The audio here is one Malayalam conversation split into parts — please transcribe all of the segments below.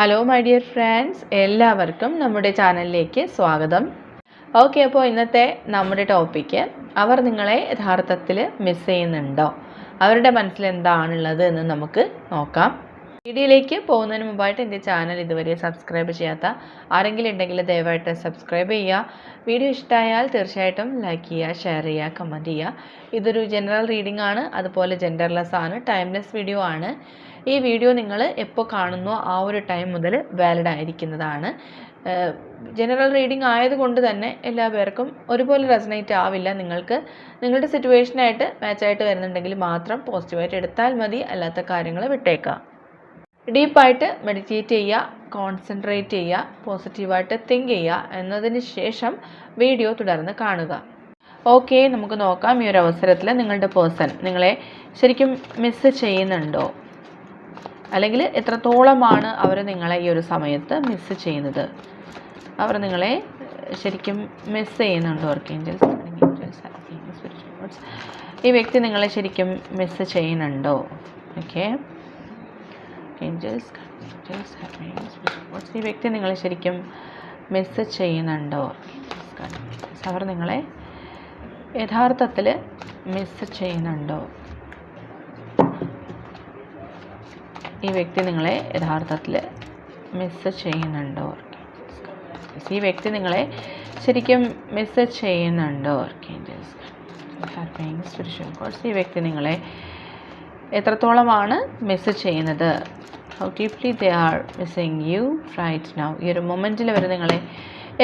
ഹലോ മൈ ഡിയർ ഫ്രണ്ട്സ് എല്ലാവർക്കും നമ്മുടെ ചാനലിലേക്ക് സ്വാഗതം. ഓക്കെ അപ്പോൾ ഇന്നത്തെ നമ്മുടെ ടോപ്പിക്ക് അവർ നിങ്ങളെ യഥാർത്ഥത്തിൽ മിസ് ചെയ്യുന്നുണ്ടോ? അവരുടെ മനസ്സിൽ എന്താണുള്ളത് എന്ന് നമുക്ക് നോക്കാം. വീഡിയോയിലേക്ക് പോകുന്നതിന് മുമ്പായിട്ട് എന്റെ ചാനൽ ഇതുവരെ സബ്സ്ക്രൈബ് ചെയ്യാത്ത ആരെങ്കിലും ഉണ്ടെങ്കിൽ ദയവായിട്ട് സബ്സ്ക്രൈബ് ചെയ്യുക. വീഡിയോ ഇഷ്ടമായാൽ തീർച്ചയായിട്ടും ലൈക്ക് ചെയ്യുക ഷെയർ ചെയ്യുക കമന്റ് ചെയ്യുക. ഇതൊരു ജനറൽ റീഡിംഗ് ആണ്. അതുപോലെ ജെൻഡർലെസ് ആണ്. ടൈംലെസ് വീഡിയോ ആണ്. ഈ വീഡിയോ നിങ്ങൾ എപ്പോൾ കാണുന്നോ ആ ഒരു ടൈം മുതൽ വാലിഡ് ആയിരിക്കുന്നതാണ്. ജനറൽ റീഡിംഗ് ആയതുകൊണ്ട് തന്നെ എല്ലാ പേർക്കും ഒരുപോലെ റെസനേറ്റ് ആവില്ല. നിങ്ങൾക്ക് നിങ്ങളുടെ സിറ്റുവേഷനായിട്ട് മാച്ചായിട്ട് വരുന്നുണ്ടെങ്കിൽ മാത്രം പോസിറ്റീവായിട്ട് എടുത്താൽ മതി. അല്ലാത്ത കാര്യങ്ങൾ വിട്ടേക്കാം ഡീപ്പായിട്ട് മെഡിറ്റേറ്റ് ചെയ്യുക കോൺസെൻട്രേറ്റ് ചെയ്യുക പോസിറ്റീവായിട്ട് തിങ്ക് ചെയ്യുക എന്നതിന് ശേഷം വീഡിയോ തുടർന്ന് കാണുക. ഓക്കെ നമുക്ക് നോക്കാം ഈ ഒരു അവസരത്തിൽ നിങ്ങളുടെ പേഴ്സൺ നിങ്ങളെ ശരിക്കും മിസ്സ് ചെയ്യുന്നുണ്ടോ? അല്ലെങ്കിൽ എത്രത്തോളമാണ് അവർ നിങ്ങളെ ഈ ഒരു സമയത്ത് മിസ് ചെയ്യുന്നത്? അവർ നിങ്ങളെ ശരിക്കും മിസ് ചെയ്യുന്നുണ്ടോ വർക്ക് ഏഞ്ചൽസ് ഈ വ്യക്തി നിങ്ങളെ ശരിക്കും മിസ് ചെയ്യുന്നുണ്ടോ? ഓക്കെ ഈ വ്യക്തി നിങ്ങളെ ശരിക്കും മിസ് ചെയ്യുന്നുണ്ടോ? അവർ നിങ്ങളെ യഥാർത്ഥത്തിൽ മിസ് ചെയ്യുന്നുണ്ടോ? ഈ വ്യക്തി നിങ്ങളെ യഥാർത്ഥത്തിൽ മിസ് ചെയ്യുന്നുണ്ടോ ഈ വ്യക്തി നിങ്ങളെ ശരിക്കും മിസ് ചെയ്യുന്നുണ്ടോ കോഴ്സ് ഈ വ്യക്തി നിങ്ങളെ എത്രത്തോളമാണ് മിസ് ചെയ്യുന്നത്? How deeply they are missing you right now ഈ ഒരു മൊമെന്റിൽ അവർ നിങ്ങളെ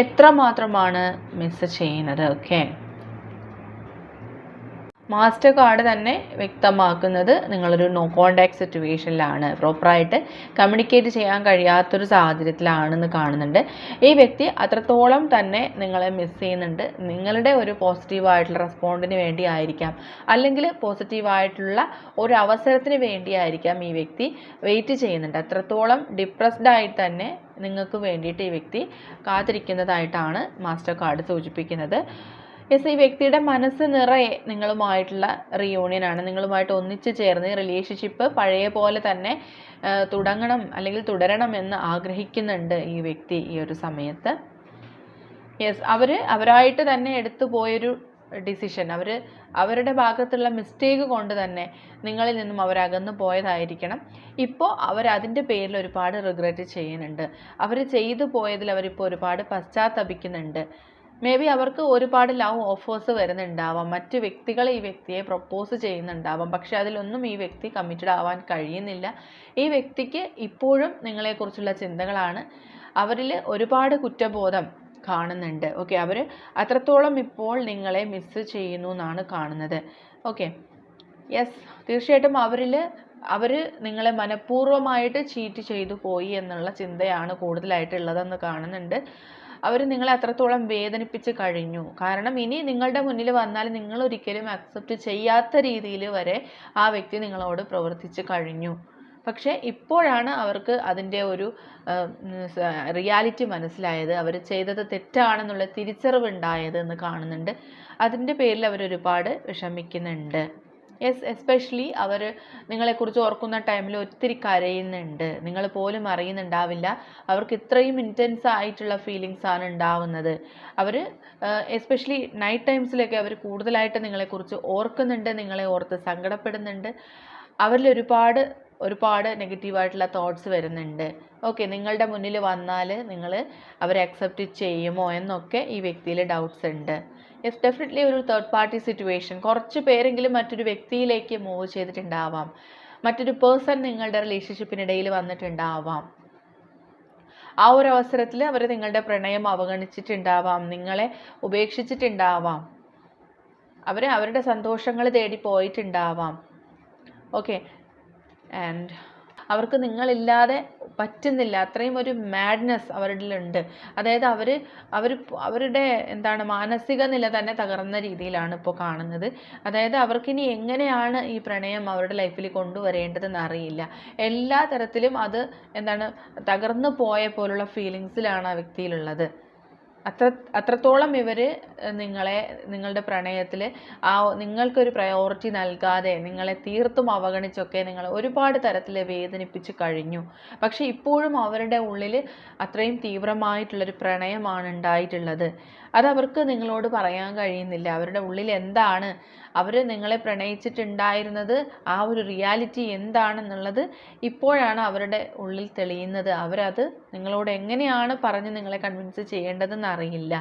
എത്രമാത്രമാണ് മിസ് ചെയ്യുന്നത്? ഓക്കെ മാസ്റ്റർ കാർഡ് തന്നെ വ്യക്തമാക്കുന്നത് നിങ്ങളൊരു നോ കോണ്ടാക്ട് സിറ്റുവേഷനിലാണ് പ്രോപ്പറായിട്ട് കമ്മ്യൂണിക്കേറ്റ് ചെയ്യാൻ കഴിയാത്തൊരു സാഹചര്യത്തിലാണെന്ന് കാണുന്നുണ്ട്. ഈ വ്യക്തി അത്രത്തോളം തന്നെ നിങ്ങളെ മിസ് ചെയ്യുന്നുണ്ട്. നിങ്ങളുടെ ഒരു പോസിറ്റീവായിട്ടുള്ള റെസ്പോണ്ടിന് വേണ്ടി ആയിരിക്കാം. അല്ലെങ്കിൽ പോസിറ്റീവായിട്ടുള്ള ഒരു അവസരത്തിന് വേണ്ടിയായിരിക്കാം ഈ വ്യക്തി വെയിറ്റ് ചെയ്യുന്നുണ്ട്. അത്രത്തോളം ഡിപ്രസ്ഡ് ആയിട്ട് തന്നെ നിങ്ങൾക്ക് വേണ്ടിയിട്ട് ഈ വ്യക്തി കാത്തിരിക്കുന്നതായിട്ടാണ് മാസ്റ്റർ കാർഡ് സൂചിപ്പിക്കുന്നത്. യെസ് ഈ വ്യക്തിയുടെ മനസ്സ് നിറയെ നിങ്ങളുമായിട്ടുള്ള റിയൂണിയൻ ആണ്. നിങ്ങളുമായിട്ട് ഒന്നിച്ചു ചേർന്ന് റിലേഷൻഷിപ്പ് പഴയ പോലെ തന്നെ തുടങ്ങണം അല്ലെങ്കിൽ തുടരണം എന്ന് ആഗ്രഹിക്കുന്നുണ്ട് ഈ വ്യക്തി ഈ ഒരു സമയത്ത്. യെസ് അവർ അവരായിട്ട് തന്നെ എടുത്തു പോയൊരു ഡിസിഷൻ അവർ അവരുടെ ഭാഗത്തുള്ള മിസ്റ്റേക്ക് കൊണ്ട് തന്നെ നിങ്ങളിൽ നിന്നും അവരകന്നു പോയതായിരിക്കണം. ഇപ്പോൾ അവർ അതിന്റെ പേരിൽ ഒരുപാട് റിഗ്രറ്റ് ചെയ്യുന്നുണ്ട്. അവർ ചെയ്തു പോയതിൽ അവരിപ്പോൾ ഒരുപാട് പശ്ചാത്തപിക്കുന്നുണ്ട്. മേ ബി അവർക്ക് ഒരുപാട് ലവ് ഓഫേഴ്സ് വരുന്നുണ്ടാവാം. മറ്റു വ്യക്തികൾ ഈ വ്യക്തിയെ പ്രപ്പോസ് ചെയ്യുന്നുണ്ടാവാം. പക്ഷേ അതിലൊന്നും ഈ വ്യക്തി കമ്മിറ്റഡ് ആവാൻ കഴിയുന്നില്ല. ഈ വ്യക്തിക്ക് ഇപ്പോഴും നിങ്ങളെക്കുറിച്ചുള്ള ചിന്തകളാണ്. അവരിൽ ഒരുപാട് കുറ്റബോധം കാണുന്നുണ്ട്. ഓക്കെ അവർ അത്രത്തോളം ഇപ്പോൾ നിങ്ങളെ മിസ്സ് ചെയ്യുന്നു എന്നാണ് കാണുന്നത്. ഓക്കെ യെസ് തീർച്ചയായിട്ടും അവരിൽ അവർ നിങ്ങളെ മനഃപൂർവമായിട്ട് ചീറ്റ് ചെയ്തു പോയി എന്നുള്ള ചിന്തയാണ് കൂടുതലായിട്ടുള്ളതെന്ന് കാണുന്നുണ്ട്. അവർ നിങ്ങളെ അത്രത്തോളം വേദനിപ്പിച്ച് കഴിഞ്ഞു. കാരണം ഇനി നിങ്ങളുടെ മുന്നിൽ വന്നാൽ നിങ്ങൾ ഒരിക്കലും അക്സെപ്റ്റ് ചെയ്യാത്ത രീതിയിൽ വരെ ആ വ്യക്തി നിങ്ങളോട് പ്രവർത്തിച്ച് കഴിഞ്ഞു. പക്ഷേ ഇപ്പോഴാണ് അവർക്ക് അതിന്റെ ഒരു റിയാലിറ്റി മനസ്സിലായത്. അവർ ചെയ്തത് തെറ്റാണെന്നുള്ള തിരിച്ചറിവുണ്ടായത് എന്ന് കാണുന്നുണ്ട്. അതിന്റെ പേരിൽ അവർ ഒരുപാട് വിഷമിക്കുന്നുണ്ട്. യെസ് എസ്പെഷ്യലി അവർ നിങ്ങളെക്കുറിച്ച് ഓർക്കുന്ന ടൈമിൽ ഒത്തിരി കരയുന്നുണ്ട്. നിങ്ങൾ പോലും അറിയുന്നുണ്ടാവില്ല. അവർക്ക് ഇത്രയും ഇന്റൻസ് ആയിട്ടുള്ള ഫീലിങ്സ് ആണ് ഉണ്ടാവുന്നത്. അവർ എസ്പെഷ്യലി നൈറ്റ് ടൈംസിലൊക്കെ അവർ കൂടുതലായിട്ട് നിങ്ങളെക്കുറിച്ച് ഓർക്കുന്നുണ്ട് നിങ്ങളെ ഓർത്ത് സങ്കടപ്പെടുന്നുണ്ട്. അവരിൽ ഒരുപാട് ഒരുപാട് നെഗറ്റീവായിട്ടുള്ള തോട്ട്സ് വരുന്നുണ്ട്. ഓക്കെ നിങ്ങളുടെ മുന്നിൽ വന്നാൽ നിങ്ങൾ അവരെ അക്സെപ്റ്റ് ചെയ്യുമോ എന്നൊക്കെ ഈ വ്യക്തിയിൽ ഡൗട്ട്സ് ഉണ്ട്. യെസ് ഡെഫിനറ്റ്ലി ഒരു തേർഡ് പാർട്ടി സിറ്റുവേഷൻ കുറച്ച് പേരെങ്കിലും മറ്റൊരു വ്യക്തിയിലേക്ക് മൂവ് ചെയ്തിട്ടുണ്ടാവാം. മറ്റൊരു പേഴ്സൺ നിങ്ങളുടെ റിലേഷൻഷിപ്പിനിടയിൽ വന്നിട്ടുണ്ടാവാം. ആ ഒരു അവസരത്തിൽ അവർ നിങ്ങളുടെ പ്രണയം അവഗണിച്ചിട്ടുണ്ടാവാം. നിങ്ങളെ ഉപേക്ഷിച്ചിട്ടുണ്ടാവാം. അവർ അവരുടെ സന്തോഷങ്ങൾ തേടി പോയിട്ടുണ്ടാവാം. ഓക്കെ ആൻഡ് അവർക്ക് നിങ്ങളില്ലാതെ പറ്റുന്നില്ല. അത്രയും ഒരു മാഡ്നെസ് അവരിലുണ്ട്. അതായത് അവർ അവർ അവരുടെ എന്താണ് മാനസിക നില തന്നെ തകർന്ന രീതിയിലാണ് ഇപ്പോൾ കാണുന്നത്. അതായത് അവർക്കിനി എങ്ങനെയാണ് ഈ പ്രണയം അവരുടെ ലൈഫിൽ കൊണ്ടുവരേണ്ടതെന്ന് അറിയില്ല. എല്ലാ തരത്തിലും അത് എന്താണ് തകർന്നു പോയ പോലുള്ള ഫീലിങ്സിലാണ് ആ വ്യക്തിയിലുള്ളത്. അത്ര അത്രത്തോളം ഇവർ നിങ്ങളെ നിങ്ങളുടെ പ്രണയത്തിൽ ആ നിങ്ങൾക്കൊരു പ്രയോറിറ്റി നൽകാതെ നിങ്ങളെ തീർത്തും അവഗണിച്ചൊക്കെ നിങ്ങൾ ഒരുപാട് തരത്തിൽ വേദനിപ്പിച്ച് കഴിഞ്ഞു. പക്ഷേ ഇപ്പോഴും അവരുടെ ഉള്ളിൽ അത്രയും തീവ്രമായിട്ടുള്ളൊരു പ്രണയമാണ് ഉണ്ടായിട്ടുള്ളത്. അത് അവർക്ക് നിങ്ങളോട് പറയാൻ കഴിയുന്നില്ല. അവരുടെ ഉള്ളിൽ എന്താണ്? അവർ നിങ്ങളെ പ്രണയിച്ചിട്ടുണ്ടായിരുന്നത്? ആ ഒരു റിയാലിറ്റി എന്താണെന്നുള്ളത് ഇപ്പോഴാണ് അവരുടെ ഉള്ളിൽ തെളിയുന്നത്. അവരത് നിങ്ങളോട് എങ്ങനെയാണ് പറഞ്ഞ് നിങ്ങളെ കൺവിൻസ് ചെയ്യേണ്ടതെന്ന് അറിയില്ല.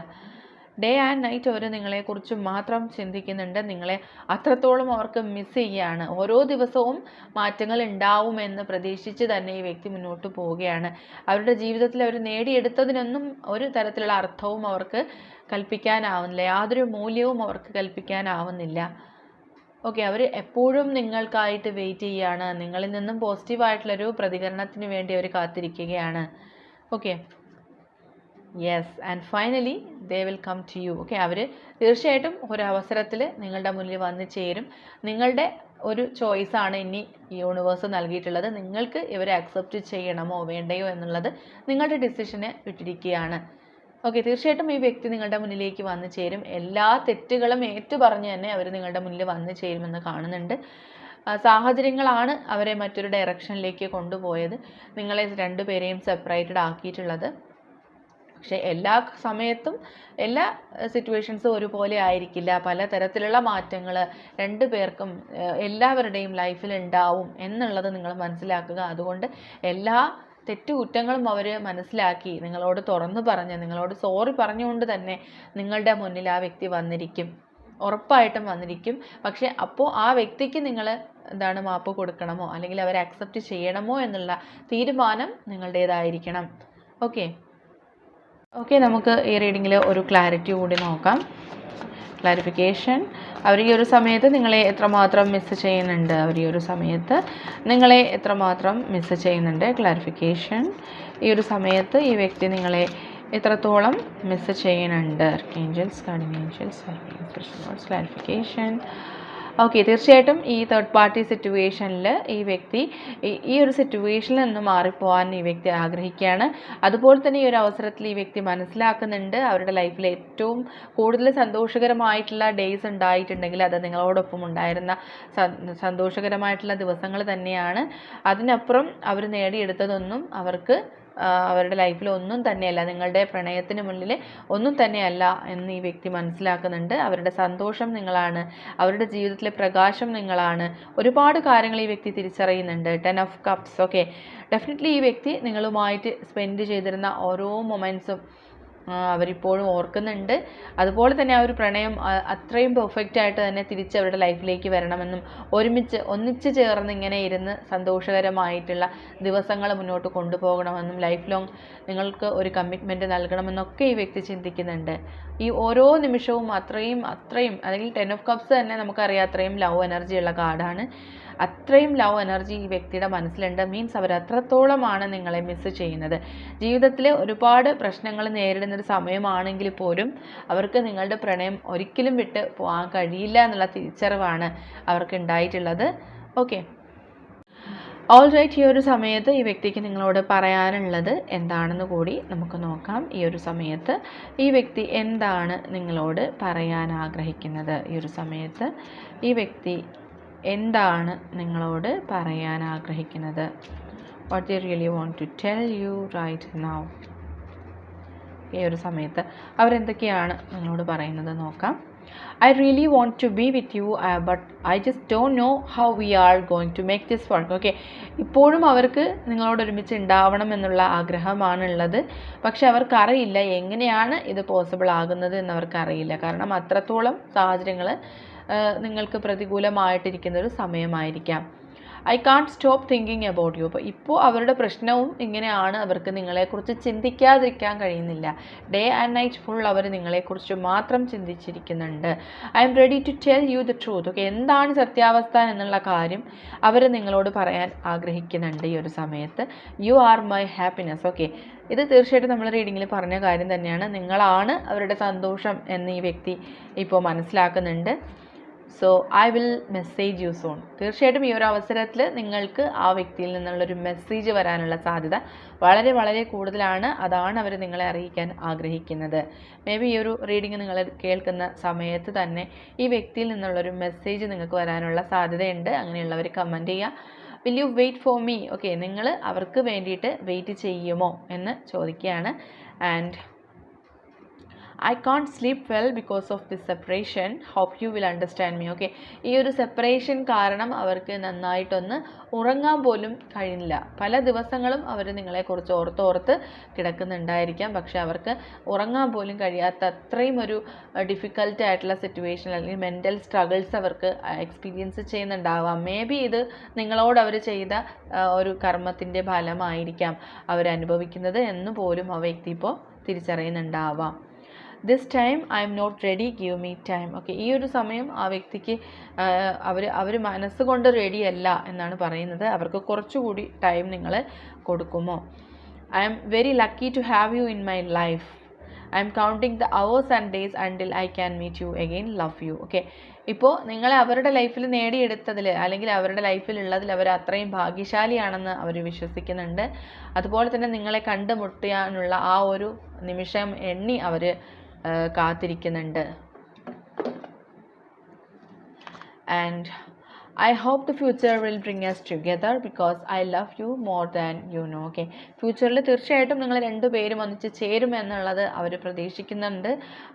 ഡേ ആൻഡ് നൈറ്റ് അവർ നിങ്ങളെക്കുറിച്ച് മാത്രം ചിന്തിക്കുന്നുണ്ട്. നിങ്ങളെ അത്രത്തോളം അവർക്ക് മിസ് ചെയ്യുകയാണ്. ഓരോ ദിവസവും മാറ്റങ്ങൾ ഉണ്ടാവുമെന്ന് പ്രതീക്ഷിച്ച് തന്നെ ഈ വ്യക്തി മുന്നോട്ട് പോവുകയാണ്. അവരുടെ ജീവിതത്തിൽ അവർ നേടിയെടുത്തതിനൊന്നും ഒരു തരത്തിലുള്ള അർത്ഥവും അവർക്ക് കൽപ്പിക്കാനാവുന്നില്ല. യാതൊരു മൂല്യവും അവർക്ക് കൽപ്പിക്കാനാവുന്നില്ല. ഓക്കെ അവർ എപ്പോഴും നിങ്ങൾക്കായിട്ട് വെയിറ്റ് ചെയ്യുകയാണ്. നിങ്ങളിൽ നിന്നും പോസിറ്റീവായിട്ടുള്ളൊരു പ്രതികരണത്തിന് വേണ്ടി അവർ കാത്തിരിക്കുകയാണ്. Okay yes and finally they will come to you okay അവർ തീർച്ചയായിട്ടും ഒരു അവസരത്തിൽ നിങ്ങളുടെ മുന്നിൽ വന്ന് ചേരും. നിങ്ങളുടെ ഒരു ചോയ്സാണ് ഇനി യൂണിവേഴ്സ് നൽകിയിട്ടുള്ളത്. നിങ്ങൾക്ക് ഇവരെ അക്സെപ്റ്റ് ചെയ്യണമോ വേണ്ടയോ എന്നുള്ളത് നിങ്ങളുടെ ഡിസിഷനെ വിട്ടിരിക്കുകയാണ്. ഓക്കെ തീർച്ചയായിട്ടും ഈ വ്യക്തി നിങ്ങളുടെ മുന്നിലേക്ക് വന്നു ചേരും. എല്ലാ തെറ്റുകളും ഏറ്റു പറഞ്ഞ് തന്നെ അവർ നിങ്ങളുടെ മുന്നിൽ വന്നു ചേരുമെന്ന് കാണുന്നുണ്ട്. സാഹചര്യങ്ങളാണ് അവരെ മറ്റൊരു ഡയറക്ഷനിലേക്ക് കൊണ്ടുപോയത്. നിങ്ങളെ രണ്ടുപേരെയും സെപ്പറേറ്റഡ് ആക്കിയിട്ടുള്ളത്. പക്ഷേ എല്ലാ സമയത്തും എല്ലാ സിറ്റുവേഷൻസും ഒരുപോലെ ആയിരിക്കില്ല. പല തരത്തിലുള്ള മാറ്റങ്ങൾ രണ്ടു പേർക്കും എല്ലാവരുടെയും ലൈഫിൽ ഉണ്ടാവും എന്നുള്ളത് നിങ്ങൾ മനസ്സിലാക്കുക. അതുകൊണ്ട് എല്ലാ തെറ്റുകുറ്റങ്ങളും അവർ മനസ്സിലാക്കി നിങ്ങളോട് തുറന്നു പറഞ്ഞ് നിങ്ങളോട് സോറി പറഞ്ഞുകൊണ്ട് തന്നെ നിങ്ങളുടെ മുന്നിൽ ആ വ്യക്തി വന്നിരിക്കും. ഉറപ്പായിട്ടും വന്നിരിക്കും. പക്ഷേ അപ്പോൾ ആ വ്യക്തിക്ക് നിങ്ങൾ എന്താണ് മാപ്പ് കൊടുക്കണമോ? അല്ലെങ്കിൽ അവരെ അക്സെപ്റ്റ് ചെയ്യണമോ എന്നുള്ള തീരുമാനം നിങ്ങളുടേതായിരിക്കണം. ഓക്കെ ഓക്കെ നമുക്ക് ഈ റീഡിങ്ങിൽ ഒരു ക്ലാരിറ്റി കൂടി നോക്കാം. ക്ലാരിഫിക്കേഷൻ അവർ ഈ ഒരു സമയത്ത് നിങ്ങളെ എത്രമാത്രം മിസ് ചെയ്യുന്നുണ്ട്? അവർ ഈ ഒരു സമയത്ത് നിങ്ങളെ എത്രമാത്രം മിസ് ചെയ്യുന്നുണ്ട്? ക്ലാരിഫിക്കേഷൻ ഈ ഒരു സമയത്ത് ഈ വ്യക്തി നിങ്ങളെ എത്രത്തോളം മിസ് ചെയ്യുന്നുണ്ട്? Angels guardian angels clarification okay തീർച്ചയായിട്ടും ഈ തേർഡ് പാർട്ടി സിറ്റുവേഷനിൽ ഈ വ്യക്തി ഈ- ഒരു സിറ്റുവേഷനിൽ നിന്ന് മാറിപ്പോകാൻ ഈ വ്യക്തി ആഗ്രഹിക്കുകയാണ്. അതുപോലെ തന്നെ ഈ ഒരു അവസരത്തിൽ ഈ വ്യക്തി മനസ്സിലാക്കുന്നുണ്ട്. അവരുടെ ലൈഫിൽ ഏറ്റവും കൂടുതൽ സന്തോഷകരമായിട്ടുള്ള ഡേയ്സ് ഉണ്ടായിട്ടുണ്ടെങ്കിൽ അത് നിങ്ങളോടൊപ്പം ഉണ്ടായിരുന്ന സന്തോഷകരമായിട്ടുള്ള ദിവസങ്ങൾ തന്നെയാണ്. അതിനപ്പുറം അവർ നേടിയെടുത്തതൊന്നും അവർക്ക് അവരുടെ ലൈഫിൽ ഒന്നും തന്നെയല്ല നിങ്ങളുടെ പ്രണയത്തിന് മുന്നിൽ ഒന്നും തന്നെയല്ല എന്ന് ഈ വ്യക്തി മനസ്സിലാക്കുന്നുണ്ട്. അവരുടെ സന്തോഷം നിങ്ങളാണ് അവരുടെ ജീവിതത്തിലെ പ്രകാശം നിങ്ങളാണ്. ഒരുപാട് കാര്യങ്ങൾ ഈ വ്യക്തി തിരിച്ചറിയുന്നുണ്ട്. Ten of cups okay definitely ഈ വ്യക്തി നിങ്ങളുമായിട്ട് സ്പെൻഡ് ചെയ്തിരുന്ന ഓരോ മൊമെന്റ്സും അവരിപ്പോഴും ഓർക്കുന്നുണ്ട്. അതുപോലെ തന്നെ ആ ഒരു പ്രണയം അത്രയും പെർഫെക്റ്റ് ആയിട്ട് തന്നെ തിരിച്ച് അവരുടെ ലൈഫിലേക്ക് വരണമെന്നും ഒരുമിച്ച് ഒന്നിച്ച് ചേർന്ന് ഇങ്ങനെ ഇരുന്ന് സന്തോഷകരമായിട്ടുള്ള ദിവസങ്ങൾ മുന്നോട്ട് കൊണ്ടുപോകണമെന്നും ലൈഫ് ലോങ് നിങ്ങൾക്ക് ഒരു കമ്മിറ്റ്മെന്റ് നൽകണമെന്നൊക്കെ ഈ വ്യക്തി ചിന്തിക്കുന്നുണ്ട്. ഈ ഓരോ നിമിഷവും അത്രയും അത്രയും അല്ലെങ്കിൽ ടെൻ ഓഫ് കപ്സ് തന്നെ നമുക്കറിയാം അത്രയും ലവ് എനർജിയുള്ള കാർഡാണ്. അത്രയും ലവ് എനർജി ഈ വ്യക്തിയുടെ മനസ്സിലുണ്ട്. മീൻസ് അവർ അത്രത്തോളമാണ് നിങ്ങളെ മിസ്സ് ചെയ്യുന്നത്. ജീവിതത്തിലെ ഒരുപാട് പ്രശ്നങ്ങൾ നേരിടുന്ന ഒരു സമയമാണെങ്കിൽ പോലും അവർക്ക് നിങ്ങളുടെ പ്രണയം ഒരിക്കലും വിട്ട് പോകാൻ കഴിയില്ല എന്നുള്ള തിരിച്ചറിവാണ് അവർക്ക് ഉണ്ടായിട്ടുള്ളത്. ഓക്കെ ഓൾ റൈറ്റ് ഈ ഒരു സമയത്ത് ഈ വ്യക്തിക്ക് നിങ്ങളോട് പറയാനുള്ളത് എന്താണെന്ന് കൂടി നമുക്ക് നോക്കാം. ഈ ഒരു സമയത്ത് ഈ വ്യക്തി എന്താണ് നിങ്ങളോട് പറയാൻ ആഗ്രഹിക്കുന്നത്? ഈ ഒരു സമയത്ത് ഈ വ്യക്തി എന്താണ് നിങ്ങളോട് പറയാൻ ആഗ്രഹിക്കുന്നത്? What you really want to tell you right now ഈ ഒരു സമയത്ത് അവരെന്തൊക്കെയാണ് നിങ്ങളോട് പറയുന്നത് നോക്കാം. I really want to be with you but I just don't know how we are going to make this work okay ഇപ്പോഴും അവർക്ക് നിങ്ങളോട് ഒരുമിച്ച് ഉണ്ടാവണം എന്നുള്ള ആഗ്രഹമാണുള്ളത്. പക്ഷെ അവർക്കറിയില്ല എങ്ങനെയാണ് ഇത് പോസിബിൾ ആകുന്നത് എന്ന് അവർക്കറിയില്ല കാരണം അത്രത്തോളം സാഹചര്യങ്ങൾ നിങ്ങൾക്ക് പ്രതികൂലമായിട്ടിരിക്കുന്ന ഒരു സമയമായിരിക്കാം. I can't stop thinking about you അപ്പോൾ ഇപ്പോൾ അവരുടെ പ്രശ്നവും ഇങ്ങനെയാണ്. അവർക്ക് നിങ്ങളെക്കുറിച്ച് ചിന്തിക്കാതിരിക്കാൻ കഴിയുന്നില്ല. ഡേ ആൻഡ് നൈറ്റ് ഫുൾ അവർ നിങ്ങളെക്കുറിച്ച് മാത്രം ചിന്തിച്ചിരിക്കുന്നുണ്ട്. I'm ready to tell you the truth okay എന്താണ് സത്യാവസ്ഥ എന്നുള്ള കാര്യം അവർ നിങ്ങളോട് പറയാൻ ആഗ്രഹിക്കുന്നുണ്ട് ഈ ഒരു സമയത്ത്. You are my happiness okay ഇത് തീർച്ചയായിട്ടും നമ്മൾ റീഡിങ്ങിൽ പറഞ്ഞ കാര്യം തന്നെയാണ്. നിങ്ങളാണ് അവരുടെ സന്തോഷം എന്ന് ഈ വ്യക്തി ഇപ്പോൾ മനസ്സിലാക്കുന്നുണ്ട്. So I will message you soon തീർച്ചയായിട്ടും ഈ ഒരു അവസരത്തിൽ നിങ്ങൾക്ക് ആ വ്യക്തിയിൽ നിന്നുള്ളൊരു മെസ്സേജ് വരാനുള്ള സാധ്യത വളരെ വളരെ കൂടുതലാണ്. അതാണ് അവർ നിങ്ങളെ അറിയിക്കാൻ ആഗ്രഹിക്കുന്നത്. മേ ബി ഈ ഒരു റീഡിങ് നിങ്ങൾ കേൾക്കുന്ന സമയത്ത് തന്നെ ഈ വ്യക്തിയിൽ നിന്നുള്ളൊരു മെസ്സേജ് നിങ്ങൾക്ക് വരാനുള്ള സാധ്യതയുണ്ട്. അങ്ങനെയുള്ളവർ കമന്റ് ചെയ്യുക. Will you wait for me okay നിങ്ങൾ അവർക്ക് വേണ്ടിയിട്ട് വെയിറ്റ് ചെയ്യുമോ എന്ന് ചോദിക്കുകയാണ്. And I can't sleep well because of this separation hope you will understand me okay ഈ ഒരു സെപ്പറേഷൻ കാരണം അവർക്ക് നന്നായിട്ടൊന്ന് ഉറങ്ങാൻ പോലും കഴിയില്ല. പല ദിവസങ്ങളും അവർ നിങ്ങളെക്കുറിച്ച് ഓർത്തോർത്ത് കിടക്കുന്നുണ്ടായിരിക്കാം. പക്ഷെ അവർക്ക് ഉറങ്ങാൻ പോലും കഴിയാത്ത അത്രയും ഒരു ഡിഫിക്കൽട്ട് ആയിട്ടുള്ള സിറ്റുവേഷൻ അല്ലെങ്കിൽ മെന്റൽ സ്ട്രഗിൾസ് അവർക്ക് എക്സ്പീരിയൻസ് ചെയ്യുന്നുണ്ടാവാം. മേ ബി ഇത് നിങ്ങളോട് അവർ ചെയ്ത ഒരു കർമ്മത്തിന്റെ ഫലമായിരിക്കാം അവർ അനുഭവിക്കുന്നത് എന്ന് പോലും ആ വ്യക്തി ഇപ്പോൾ തിരിച്ചറിയുന്നുണ്ടാവാം. This time I'm not ready give me time okay ഈ ഒരു സമയം ആ വ്യക്തിക്ക് അവർ അവർ മനസ്സുകൊണ്ട് റെഡി അല്ല എന്നാണ് പറയുന്നത്. അവർക്ക് കുറച്ചുകൂടി ടൈം നിങ്ങൾ കൊടുക്കുമോ? I'm very lucky to have you in my life I'm counting the hours and days until I can meet you again love you okay ഇപ്പോൾ നിങ്ങളെ അവരുടെ ലൈഫിൽ നേടിയെടുത്തതിൽ അല്ലെങ്കിൽ അവരുടെ ലൈഫിലുള്ളതിൽ അവർ അത്രയും ഭാഗ്യശാലിയാണെന്ന് അവർ വിശ്വസിക്കുന്നുണ്ട്. അതുപോലെ തന്നെ നിങ്ങളെ കണ്ടുമുട്ടാനുള്ള ആ ഒരു നിമിഷം എണ്ണി അവർ കാത്തിരിക്കുന്നുണ്ട്. And I hope the future will bring us together because I love you more than you know okay ഫ്യൂച്ചറിൽ തീർച്ചയായിട്ടും നിങ്ങൾ രണ്ടുപേരും ഒന്നിച്ച് ചേരും എന്നുള്ളത് അവർ പ്രതീക്ഷിക്കുന്നുണ്ട്.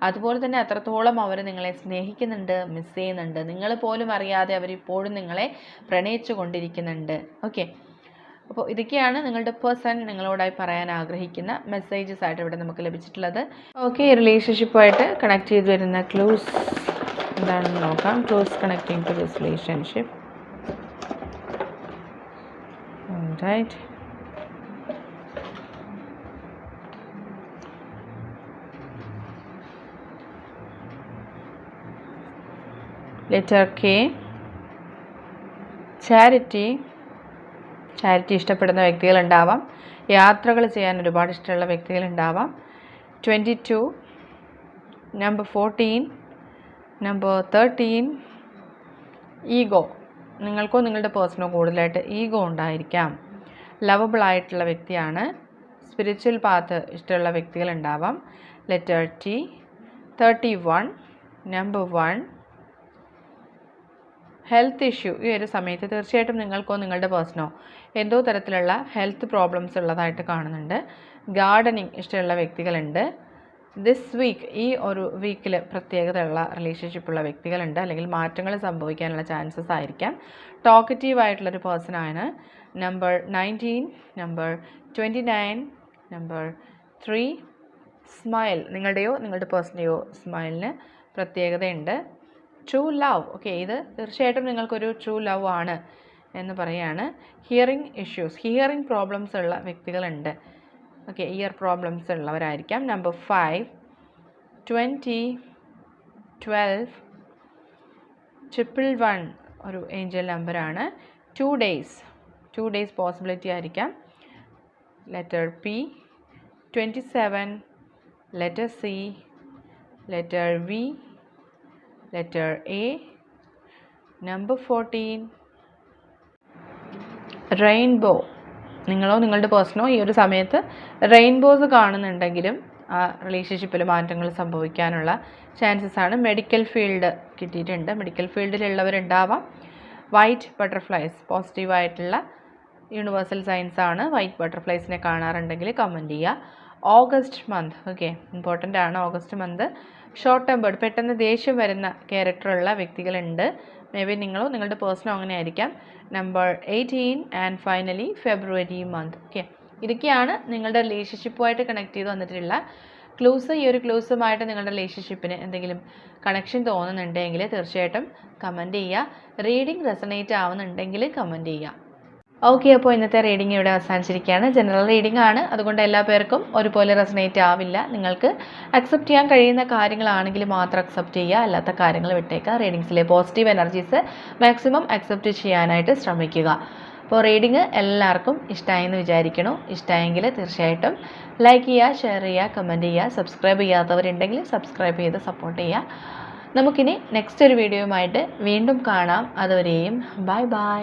അതുപോലെ തന്നെ അത്രത്തോളം അവർ നിങ്ങളെ സ്നേഹിക്കുന്നുണ്ട് മിസ് ചെയ്യുന്നുണ്ട്. നിങ്ങൾ പോലും അറിയാതെ അവരിപ്പോഴും നിങ്ങളെ പ്രണയിച്ചു കൊണ്ടിരിക്കുന്നുണ്ട് ഓക്കെ അപ്പോൾ ഇതൊക്കെയാണ് നിങ്ങളുടെ പേഴ്സൺ നിങ്ങളോടായി പറയാൻ ആഗ്രഹിക്കുന്ന മെസ്സേജസ് ആയിട്ട് ഇവിടെ നമുക്ക് ലഭിച്ചിട്ടുള്ളത്. ഓക്കെ റിലേഷൻഷിപ്പായിട്ട് കണക്ട് ചെയ്ത് വരുന്ന ക്ലൂസ് എന്താണെന്ന് നോക്കാം. Clues connecting to this relationship right letter K charity charity ഇഷ്ടപ്പെടുന്ന വ്യക്തികളുണ്ടാവാം. യാത്രകൾ ചെയ്യാൻ ഒരുപാട് ഇഷ്ടമുള്ള വ്യക്തികളുണ്ടാവാം. Twenty two number fourteen number thirteen ego നിങ്ങൾക്കോ നിങ്ങളുടെ പേഴ്സണോ കൂടുതലായിട്ട് ഈഗോ ഉണ്ടായിരിക്കാം. ലവബിൾ ആയിട്ടുള്ള വ്യക്തിയാണ്. സ്പിരിച്വൽ പാത്ത് ഇഷ്ടമുള്ള വ്യക്തികളുണ്ടാവാം. Letter T thirty one number one health issue ഈ ഒരു സമയത്ത് തീർച്ചയായിട്ടും നിങ്ങൾക്കോ നിങ്ങളുടെ പേഴ്സണോ എന്തോ തരത്തിലുള്ള ഹെൽത്ത് പ്രോബ്ലംസ് ഉള്ളതായിട്ട് കാണുന്നുണ്ട്. ഗാർഡനിങ് ഇഷ്ടമുള്ള വ്യക്തികളുണ്ട്. ദിസ് വീക്ക് ഈ ഒരു വീക്കിൽ പ്രത്യേകതയുള്ള റിലേഷൻഷിപ്പുള്ള വ്യക്തികളുണ്ട്. അല്ലെങ്കിൽ മാറ്റങ്ങൾ സംഭവിക്കാനുള്ള ചാൻസസ് ആയിരിക്കാം. ടോക്കറ്റീവ് ആയിട്ടുള്ളൊരു പേഴ്സണാണ് number nineteen number twenty nine number three smile നിങ്ങളുടെയോ നിങ്ങളുടെ പേഴ്സന്റെയോ സ്മൈലിന് പ്രത്യേകതയുണ്ട്. ട്രൂ ലവ് ഓക്കെ ഇത് തീർച്ചയായിട്ടും നിങ്ങൾക്കൊരു ട്രൂ ലവ് ആണ് എന്ന് പറയാണ്. ഹിയറിംഗ് ഇഷ്യൂസ് ഹിയറിംഗ് പ്രോബ്ലംസ് ഉള്ള വ്യക്തികളുണ്ട്. Okay ear problems ഉള്ളവരായിരിക്കാം. Number five twenty twelve triple one ഒരു ഏഞ്ചൽ നമ്പറാണ് two days two days possibility ആയിരിക്കാം. Letter P twenty seven letter C letter V letter A number fourteen rainbow നിങ്ങളോ നിങ്ങളുടെ പേഴ്സണോ ഈ ഒരു സമയത്ത് റെയിൻബോസ് കാണുന്നുണ്ടെങ്കിലും ആ റിലേഷൻഷിപ്പിൽ മാറ്റങ്ങൾ സംഭവിക്കാനുള്ള ചാൻസസ് ആണ്. മെഡിക്കൽ ഫീൽഡ് കിട്ടിയിട്ടുണ്ട്. മെഡിക്കൽ ഫീൽഡിലുള്ളവരുണ്ടാവാം വൈറ്റ് ബട്ടർഫ്ലൈസ് പോസിറ്റീവായിട്ടുള്ള യൂണിവേഴ്സൽ സയൻസ് ആണ്. വൈറ്റ് ബട്ടർഫ്ലൈസിനെ കാണാറുണ്ടെങ്കിൽ കമന്റ് ചെയ്യുക ഓഗസ്റ്റ് മന്ത് ഓക്കെ ഇമ്പോർട്ടന്റ് ആണ് ഓഗസ്റ്റ് മന്ത് ഷോർട്ട് ടെമ്പേർഡ് പെട്ടെന്ന് ദേഷ്യം വരുന്ന ക്യാരക്ടറുള്ള വ്യക്തികളുണ്ട്. മേ ബി നിങ്ങളോ നിങ്ങളുടെ പേഴ്സണോ അങ്ങനെ ആയിരിക്കാം. Number eighteen and finally February month okay ഇതൊക്കെയാണ് നിങ്ങളുടെ റിലേഷൻഷിപ്പുമായിട്ട് കണക്ട് ചെയ്ത് വന്നിട്ടുള്ള ക്ലൂസ് ഈ ഒരു ക്ലൂസുമായിട്ട് നിങ്ങളുടെ റിലേഷൻഷിപ്പിന് എന്തെങ്കിലും കണക്ഷൻ തോന്നുന്നുണ്ടെങ്കിൽ തീർച്ചയായിട്ടും കമന്റ് ചെയ്യുക. റീഡിംഗ് റെസണേറ്റ് ആവുന്നുണ്ടെങ്കിൽ കമന്റ് ചെയ്യുക. ഓക്കെ അപ്പോൾ ഇന്നത്തെ റീഡിംഗ് ഇവിടെ അവസാനിച്ചിരിക്കുകയാണ്. ജനറൽ റീഡിംഗ് ആണ്. അതുകൊണ്ട് എല്ലാ പേർക്കും ഒരുപോലെ റെസനേറ്റ് ആവില്ല. നിങ്ങൾക്ക് അക്സെപ്റ്റ് ചെയ്യാൻ കഴിയുന്ന കാര്യങ്ങളാണെങ്കിൽ മാത്രം അക്സെപ്റ്റ് ചെയ്യുക. അല്ലാത്ത കാര്യങ്ങൾ വിട്ടേക്കുക. റീഡിങ്സിലെ പോസിറ്റീവ് എനർജീസ് മാക്സിമം അക്സെപ്റ്റ് ചെയ്യാനായിട്ട് ശ്രമിക്കുക. അപ്പോൾ റീഡിങ് എല്ലാവർക്കും ഇഷ്ടമായെന്ന് വിചാരിക്കണം ഇഷ്ടമായെങ്കിൽ തീർച്ചയായിട്ടും ലൈക്ക് ചെയ്യുക ഷെയർ ചെയ്യുക കമന്റ് ചെയ്യുക. സബ്സ്ക്രൈബ് ചെയ്യാത്തവരുണ്ടെങ്കിൽ സബ്സ്ക്രൈബ് ചെയ്ത് സപ്പോർട്ട് ചെയ്യുക. നമുക്കിനി നെക്സ്റ്റ് ഒരു വീഡിയോയുമായിട്ട് വീണ്ടും കാണാം. അതുവരെയും ബൈ ബൈ